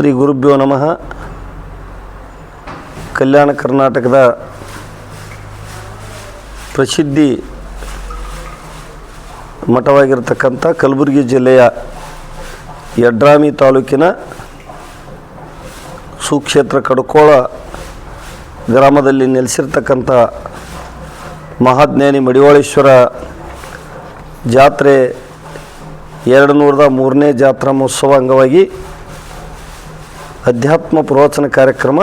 ಶ್ರೀ ಗುರುಭ್ಯೋ ನಮಃ. ಕಲ್ಯಾಣ ಕರ್ನಾಟಕದ ಪ್ರಸಿದ್ಧಿ ಮಠವಾಗಿರತಕ್ಕಂಥ ಕಲಬುರಗಿ ಜಿಲ್ಲೆಯ ಯಡ್ರಾಮಿ ತಾಲೂಕಿನ ಸುಕ್ಷೇತ್ರ ಕಡಕೋಳ ಗ್ರಾಮದಲ್ಲಿ ನೆಲೆಸಿರ್ತಕ್ಕಂಥ ಮಹಾಜ್ಞಾನಿ ಮಡಿವಾಳೇಶ್ವರ ಜಾತ್ರೆ ಎರಡು ನೂರದ ಮೂರನೇ ಜಾತ್ರಾ ಮಹೋತ್ಸವ ಅಂಗವಾಗಿ ಅಧ್ಯಾತ್ಮ ಪ್ರವಚನ ಕಾರ್ಯಕ್ರಮ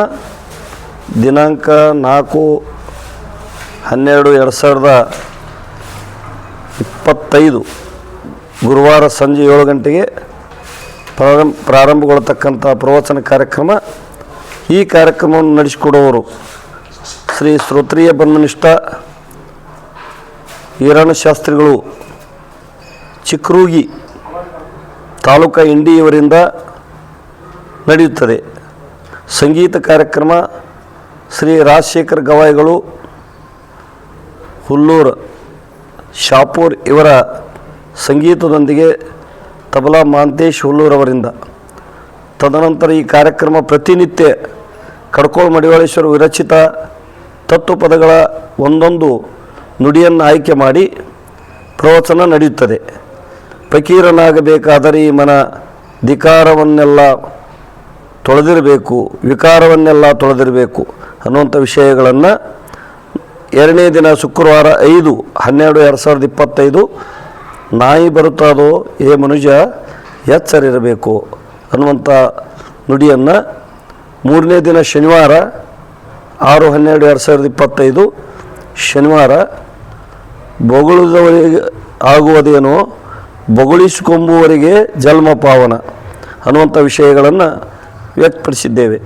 ದಿನಾಂಕ ನಾಲ್ಕು ಹನ್ನೆರಡು ಎರಡು ಸಾವಿರದ ಇಪ್ಪತ್ತೈದು ಗುರುವಾರ ಸಂಜೆ ಏಳು ಗಂಟೆಗೆ ಪ್ರಾರಂಭ ಪ್ರಾರಂಭಗೊಳ್ಳತಕ್ಕಂಥ ಪ್ರವಚನ ಕಾರ್ಯಕ್ರಮ. ಈ ಕಾರ್ಯಕ್ರಮವನ್ನು ನಡೆಸಿಕೊಡುವವರು ಶ್ರೀ ಶ್ರೋತ್ರಿಯ ಬ್ರಹ್ಮನಿಷ್ಠ ಶಾಸ್ತ್ರಿಗಳು ಚಿಕ್ರೂಗಿ ತಾಲೂಕ ಇಂಡಿಯವರಿಂದ ನಡೆಯುತ್ತದೆ. ಸಂಗೀತ ಕಾರ್ಯಕ್ರಮ ಶ್ರೀ ರಾಜಶೇಖರ್ ಗವಾಯಿಗಳು, ಹುಲ್ಲೂರು ಶಾಪೂರ್ ಇವರ ಸಂಗೀತದೊಂದಿಗೆ ತಬಲಾ ಮಾಂತೇಶ್ ಹುಲ್ಲೂರವರಿಂದ ತದನಂತರ ಈ ಕಾರ್ಯಕ್ರಮ ಪ್ರತಿನಿತ್ಯ ಕಡ್ಕೋಳ ಮಡಿವಾಳೇಶ್ವರ ವಿರಚಿತ ತತ್ವಪದಗಳ ಒಂದೊಂದು ನುಡಿಯನ್ನು ಆಯ್ಕೆ ಮಾಡಿ ಪ್ರವಚನ ನಡೆಯುತ್ತದೆ. ಫಕೀರನಾಗಬೇಕಾದರೆ ಈ ಮನ ಧಿಕಾರವನ್ನೆಲ್ಲ ತೊಳೆದಿರಬೇಕು, ವಿಕಾರವನ್ನೆಲ್ಲ ತೊಳೆದಿರಬೇಕು ಅನ್ನುವಂಥ ವಿಷಯಗಳನ್ನು ಎರಡನೇ ದಿನ ಶುಕ್ರವಾರ ಐದು, ಹನ್ನೆರಡು, ಎರಡು ಸಾವಿರದ ಇಪ್ಪತ್ತೈದು ನಾಯಿ ಬರುತ್ತದೋ, ಏ ಮನುಜ ಎಚ್ಚರಿರಬೇಕು ಅನ್ನುವಂಥ ನುಡಿಯನ್ನು ಮೂರನೇ ದಿನ ಶನಿವಾರ ಆರು, ಹನ್ನೆರಡು, ಎರಡು ಸಾವಿರದ ಇಪ್ಪತ್ತೈದು ಶನಿವಾರ ಬೊಗಳಿದವರಿಗೆ ಆಗುವುದೇನೋ, ಬೊಗಳಿಸಿಕೊಂಬುವವರಿಗೆ ಜನ್ಮ ಪಾವನ ಅನ್ನುವಂಥ ವಿಷಯಗಳನ್ನು ವ್ಯಕ್ತಪಡಿಸಿದ್ದೇವೆ.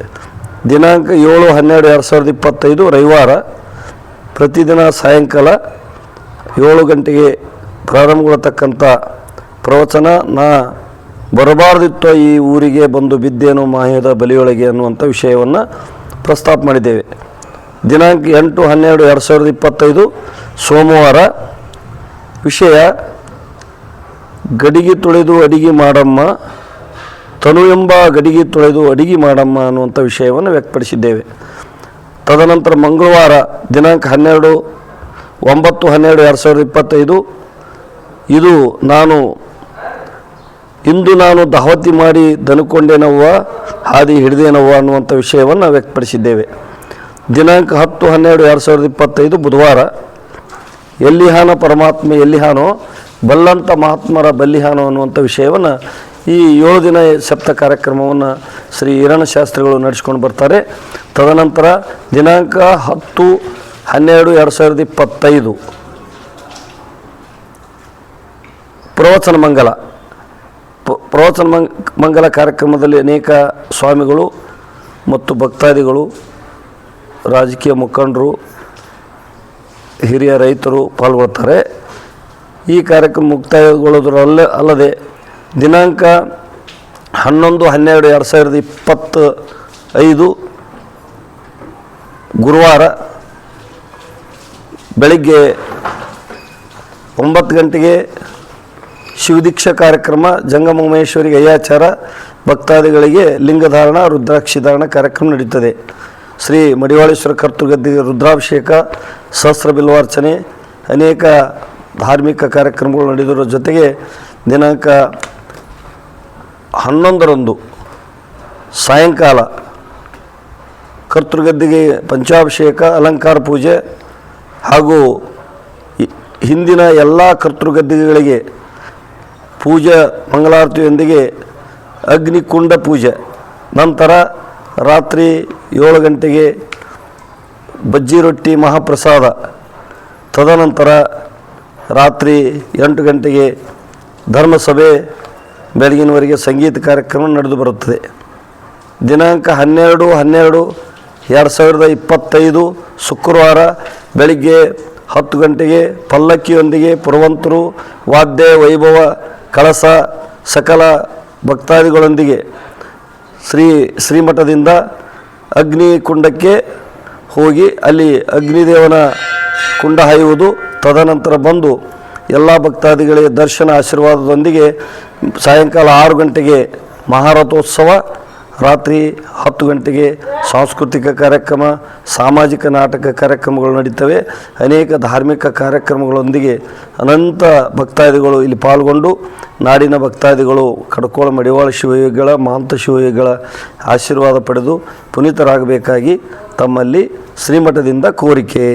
ದಿನಾಂಕ ಏಳು ಹನ್ನೆರಡು ಎರಡು ಸಾವಿರದ ಇಪ್ಪತ್ತೈದು ರವಿವಾರ ಪ್ರತಿದಿನ ಸಾಯಂಕಾಲ ಏಳು ಗಂಟೆಗೆ ಪ್ರಾರಂಭಗೊಳ್ಳತಕ್ಕಂಥ ಪ್ರವಚನ, ನಾ ಬರಬಾರ್ದಿತ್ತು ಈ ಊರಿಗೆ ಬಂದು ಬಿದ್ದೇನು ಮಾಯದ ಬಲಿಯೊಳಗೆ ಅನ್ನುವಂಥ ವಿಷಯವನ್ನು ಪ್ರಸ್ತಾಪ ಮಾಡಿದ್ದೇವೆ. ದಿನಾಂಕ ಎಂಟು ಹನ್ನೆರಡು ಎರಡು ಸಾವಿರದ ಇಪ್ಪತ್ತೈದು ಸೋಮವಾರ ವಿಷಯ, ಗಡಿಗೆ ತೊಳೆದು ಅಡಿಗೆ ಮಾಡಮ್ಮ ತನು ಎಂಬ ಗಡಿಗೆ ತೊಳೆದು ಅಡಿಗೆ ಮಾಡಮ್ಮ ಅನ್ನುವಂಥ ವಿಷಯವನ್ನು ವ್ಯಕ್ತಪಡಿಸಿದ್ದೇವೆ. ತದನಂತರ ಮಂಗಳವಾರ ದಿನಾಂಕ ಹನ್ನೆರಡು ಒಂಬತ್ತು ಹನ್ನೆರಡು ಎರಡು ಸಾವಿರದ ಇಪ್ಪತ್ತೈದು ಇದು ನಾನು ಇಂದು ನಾನು ದಾವತಿ ಮಾಡಿ ದನುಕೊಂಡೇನವ್ವ ಹಾದಿ ಹಿಡಿದೇನವ್ವ ಅನ್ನುವಂಥ ವಿಷಯವನ್ನು ವ್ಯಕ್ತಪಡಿಸಿದ್ದೇವೆ. ದಿನಾಂಕ ಹತ್ತು ಹನ್ನೆರಡು ಎರಡು ಸಾವಿರದ ಇಪ್ಪತ್ತೈದು ಬುಧವಾರ ಎಲ್ಲಿಹಾನ ಪರಮಾತ್ಮ ಎಲ್ಲಿಹಾನೋ ಬಲ್ಲಂತ ಮಹಾತ್ಮರ ಬಲ್ಲಿಹಾನೋ ಅನ್ನುವಂಥ ವಿಷಯವನ್ನು ಈ ಏಳು ದಿನ ಸಪ್ತ ಕಾರ್ಯಕ್ರಮವನ್ನು ಶ್ರೀ ಹಿರಣ್ಯ ಶಾಸ್ತ್ರಿಗಳು ನಡೆಸ್ಕೊಂಡು ಬರ್ತಾರೆ. ತದನಂತರ ದಿನಾಂಕ ಹತ್ತು ಹನ್ನೆರಡು ಎರಡು ಸಾವಿರದ ಇಪ್ಪತ್ತೈದು. ಪ್ರವಚನ ಮಂಗಲ. ಪ್ರವಚನ ಮಂಗ್, ಮಂಗಲ ಕಾರ್ಯಕ್ರಮದಲ್ಲಿ ಅನೇಕ ಸ್ವಾಮಿಗಳು ಮತ್ತು ಭಕ್ತಾದಿಗಳು, ರಾಜಕೀಯ ಮುಖಂಡರು, ಹಿರಿಯ ರೈತರು ಪಾಲ್ಗೊಳ್ತಾರೆ. ಈ ಕಾರ್ಯಕ್ರಮ ಮುಕ್ತಾಯಗೊಳ್ಳೋದ್ರಲ್ಲೇ ಅಲ್ಲದೆ ದಿನಾಂಕ ಹನ್ನೊಂದು, ಹನ್ನೆರಡು, ಎರಡು ಸಾವಿರದ ಇಪ್ಪತ್ತ ಐದು, ಗುರುವಾರ ಬೆಳಿಗ್ಗೆ ಒಂಬತ್ತು ಗಂಟೆಗೆ ಶಿವದೀಕ್ಷ ಕಾರ್ಯಕ್ರಮ ಜಂಗಮಮೇಶ್ವರಿಗೆ ಅಯ್ಯಾಚಾರ ಭಕ್ತಾದಿಗಳಿಗೆ ಲಿಂಗಧಾರಣ ರುದ್ರಾಕ್ಷಿಧಾರಣ ಕಾರ್ಯಕ್ರಮ ನಡೀತದೆ. ಶ್ರೀ ಮಡಿವಾಳೇಶ್ವರ ಕರ್ತೃಗದ್ದಿಗೆ ರುದ್ರಾಭಿಷೇಕ, ಸಹಸ್ರ ಬಿಲ್ವಾರ್ಚನೆ, ಅನೇಕ ಧಾರ್ಮಿಕ ಕಾರ್ಯಕ್ರಮಗಳು ನಡೆದಿರೋ ಜೊತೆಗೆ ದಿನಾಂಕ ಹನ್ನೊಂದರಂದು ಸಾಯಂಕಾಲ ಕರ್ತೃಗದ್ದಿಗೆ ಪಂಚಾಭಿಷೇಕ, ಅಲಂಕಾರ ಪೂಜೆ ಹಾಗೂ ಹಿಂದಿನ ಎಲ್ಲ ಕರ್ತೃಗದ್ದಿಗೆಗಳಿಗೆ ಪೂಜೆ ಮಂಗಳಾರತಿಯೊಂದಿಗೆ ಅಗ್ನಿಕುಂಡ ಪೂಜೆ. ನಂತರ ರಾತ್ರಿ ಏಳು ಗಂಟೆಗೆ ಬಜ್ಜಿ ರೊಟ್ಟಿ ಮಹಾಪ್ರಸಾದ. ತದನಂತರ ರಾತ್ರಿ ಎಂಟು ಗಂಟೆಗೆ ಧರ್ಮಸಭೆ ಬೆಳಗಿನವರೆಗೆ ಸಂಗೀತ ಕಾರ್ಯಕ್ರಮ ನಡೆದು ಬರುತ್ತದೆ. ದಿನಾಂಕ ಹನ್ನೆರಡು ಹನ್ನೆರಡು, ಎರಡು ಸಾವಿರದ ಇಪ್ಪತ್ತೈದು ಶುಕ್ರವಾರ ಬೆಳಿಗ್ಗೆ ಹತ್ತು ಗಂಟೆಗೆ ಪಲ್ಲಕ್ಕಿಯೊಂದಿಗೆ ಪುರವಂತರು ವಾದ್ಯ, ವೈಭವ, ಕಳಸ, ಸಕಲ ಭಕ್ತಾದಿಗಳೊಂದಿಗೆ ಶ್ರೀ ಶ್ರೀಮಠದಿಂದ ಅಗ್ನಿ ಕುಂಡಕ್ಕೆ ಹೋಗಿ ಅಲ್ಲಿ ಅಗ್ನಿದೇವನ ಕುಂಡ ಹಾಯುವುದು ತದನಂತರ ಬಂದು ಎಲ್ಲ ಭಕ್ತಾದಿಗಳಿಗೆ ದರ್ಶನ ಆಶೀರ್ವಾದದೊಂದಿಗೆ ಸಾಯಂಕಾಲ ಆರು ಗಂಟೆಗೆ ಮಹಾರಥೋತ್ಸವ, ರಾತ್ರಿ ಹತ್ತು ಗಂಟೆಗೆ ಸಾಂಸ್ಕೃತಿಕ ಕಾರ್ಯಕ್ರಮ, ಸಾಮಾಜಿಕ ನಾಟಕ ಕಾರ್ಯಕ್ರಮಗಳು ನಡೀತವೆ. ಅನೇಕ ಧಾರ್ಮಿಕ ಕಾರ್ಯಕ್ರಮಗಳೊಂದಿಗೆ ಅನಂತ ಭಕ್ತಾದಿಗಳು ಇಲ್ಲಿ ಪಾಲ್ಗೊಂಡು ನಾಡಿನ ಭಕ್ತಾದಿಗಳು ಕಡ್ಕೋಳ ಮಡಿವಾಳ ಶಿವಯೋಗಿಗಳ, ಮಾಂತ ಶಿವಯೋಗಿಗಳ ಆಶೀರ್ವಾದ ಪಡೆದು ಪುನೀತರಾಗಬೇಕಾಗಿ ತಮ್ಮಲ್ಲಿ ಶ್ರೀಮಠದಿಂದ ಕೋರಿಕೆ.